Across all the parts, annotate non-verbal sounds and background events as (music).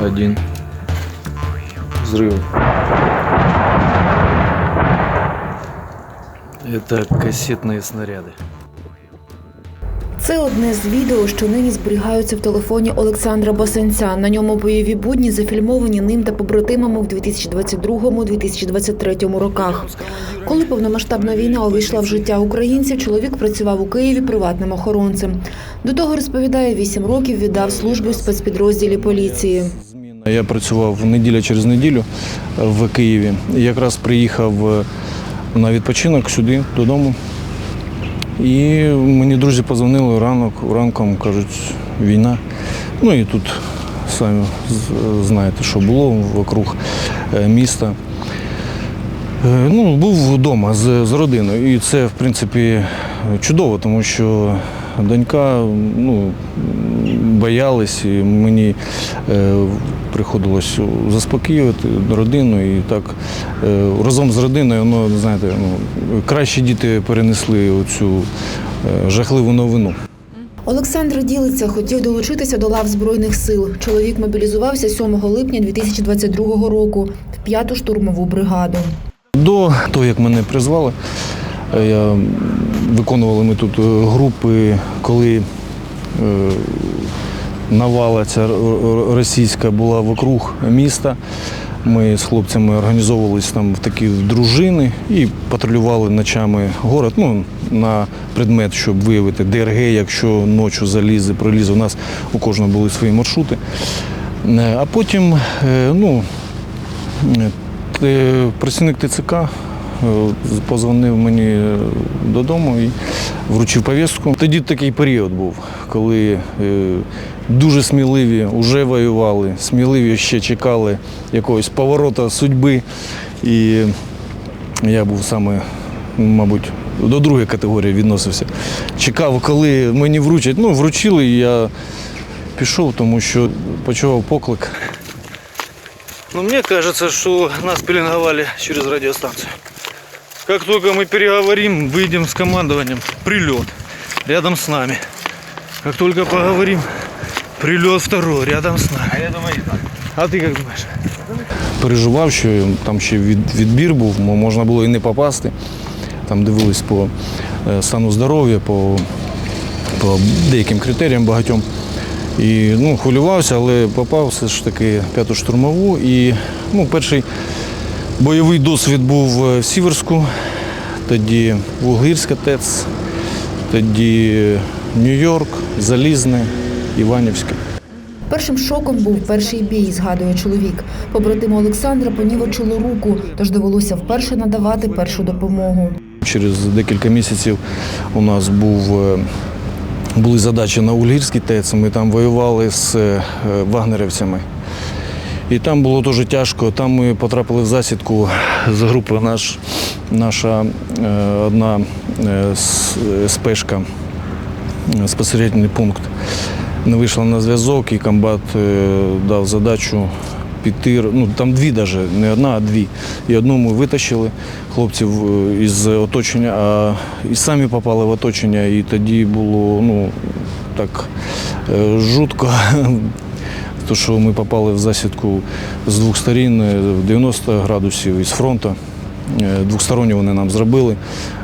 Один. Взрыв. Это кассетные снаряды. Це одне з відео, що нині зберігаються в телефоні Олександра Басенця. На ньому бойові будні зафільмовані ним та побратимами в 2022-2023 роках. Коли повномасштабна війна увійшла в життя українців, чоловік працював у Києві приватним охоронцем. До того розповідає, вісім років віддав службу в спецпідрозділі поліції. Я працював неділя через неділю в Києві. Якраз приїхав е, на відпочинок сюди, додому. І мені друзі позвонили ранок, ранком кажуть, війна. Ну і тут самі знаєте, що було вокруг е, міста. Е, Ну, був вдома з, з родиною. І це, в принципі, чудово, тому що донька ну, боялась, і мені приходилось заспокоювати родину. І так е, разом з родиною, ну, знаєте, ну, кращі діти перенесли цю жахливу новину. Олександр ділиться, хотів долучитися до лав збройних сил. Чоловік мобілізувався 7 липня 2022 року в п'яту штурмову бригаду. До того, як мене призвали, е, я, виконували ми тут е, групи, коли е, навала ця російська була вокруг міста. Ми з хлопцями організовувалися там в такі дружини і патрулювали ночами город ну, на предмет, щоб виявити ДРГ, якщо ночі залізе, пролізе. У нас у кожного були свої маршрути. Е, А потім, е, ну, Е, Працівник ТЦК позвонив мені е, додому і вручив повістку. Тоді такий період був, коли е, дуже сміливі вже воювали, сміливі ще чекали якогось поворота судьби. І я був саме, мабуть, до другої категорії відносився. Чекав, коли мені вручать. Ну, вручили, і я пішов, тому що почував поклик. Но мне кажется, что нас пеленговали через радиостанцию. Как только мы переговорим, выйдем с командованием, прилет рядом с нами. Как только поговорим, прилет второй рядом с нами. А я думаю, А ты как думаешь? переживав, що там ще від, відбір був, мо- можна було і не попасти. Там дивились по е, стану здоров'я, по, по деяким критеріям багатьом. І ну, хвилювався, але попав все ж таки в п'яту штурмову. І ну, перший бойовий досвід був в Сіверську, тоді Вуглирська ТЕЦ, тоді Нью-Йорк, Залізне, Іванівське. Першим шоком був перший бій, згадує чоловік. Побратиму Олександра понівечило руку, тож довелося вперше надавати першу допомогу. Через декілька місяців у нас був, е, були задачі на Ульгірській ТЕЦ. Ми там воювали з е, вагнерівцями. І там було дуже тяжко. Там ми потрапили в засідку з групи наш, наша е, одна е, с- спешка, е, спостерігательний пункт. Не вийшла на зв'язок, і комбат е, дав задачу піти. Ну там дві навіть, не одна, а дві. І одну ми витащили хлопців е, із оточення, а і самі попали в оточення. І тоді було ну так е, жутко. То, що ми попали в засідку з двох сторін е, в 90 градусів із фронту. Е, вони нам зробили,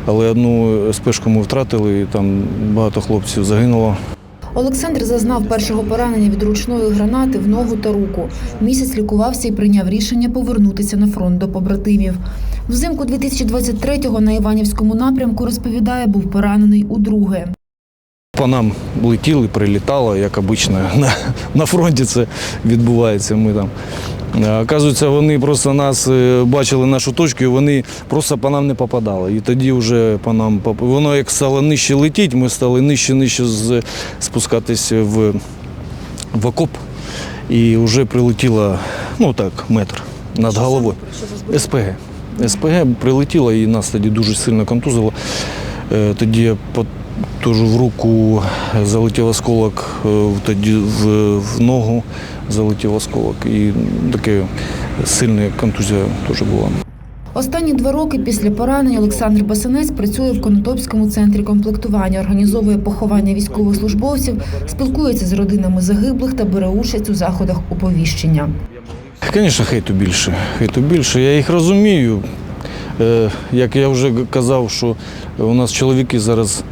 але одну спешку ми втратили, і там багато хлопців загинуло. Олександр зазнав першого поранення від ручної гранати в ногу та руку. Місяць лікувався і прийняв рішення повернутися на фронт до побратимів. Взимку 2023-го на Іванівському напрямку розповідає, був поранений удруге. По нам летіли, прилітало, як обично (laughs) на, на фронті це відбувається. Ми там. Е, Оказується, вони просто нас е, бачили нашу точку, і вони просто по нам не попадали. І тоді вже по нам воно як стало нижче летіти, ми стали нижче, нижче спускатися в, в окоп. І вже прилетіло, ну так, метр над головою. СПГ. СПГ прилетіло і нас тоді дуже сильно контузило. Е, Тоді я теж в руку залетів осколок, е, тоді в, в ногу залетів осколок. І таке сильна контузія теж була. Останні два роки після поранень Олександр Басанець працює в Конотопському центрі комплектування, організовує поховання військовослужбовців, спілкується з родинами загиблих та бере участь у заходах оповіщення. Звісно, хейту більше. Хейту більше. Я їх розумію. Е, Як я вже казав, що у нас чоловіки зараз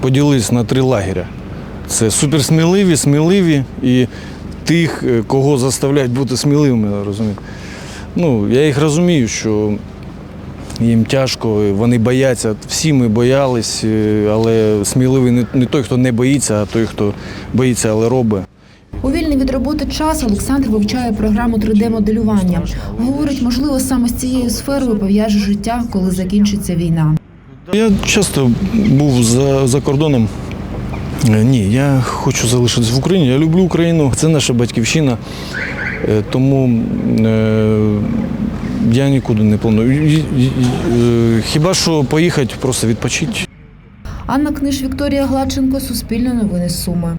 поділились на три лагеря. Це суперсміливі, сміливі і тих, е, кого заставляють бути сміливими, розумієте. Ну, я їх розумію, що їм тяжко, вони бояться. Всі ми боялись, е, але сміливий не, той, хто не боїться, а той, хто боїться, але робить. У вільний від роботи час Олександр вивчає програму 3D-моделювання. Говорить, можливо, саме з цією сферою пов'яже життя, коли закінчиться війна. Я часто був за, за кордоном. Е, Ні, я хочу залишитись в Україні. Я люблю Україну. Це наша батьківщина. Е, Тому е, я нікуди не планую. Хіба що поїхати просто відпочити. Анна Книж, Вікторія Гладченко, Суспільне новини Суми.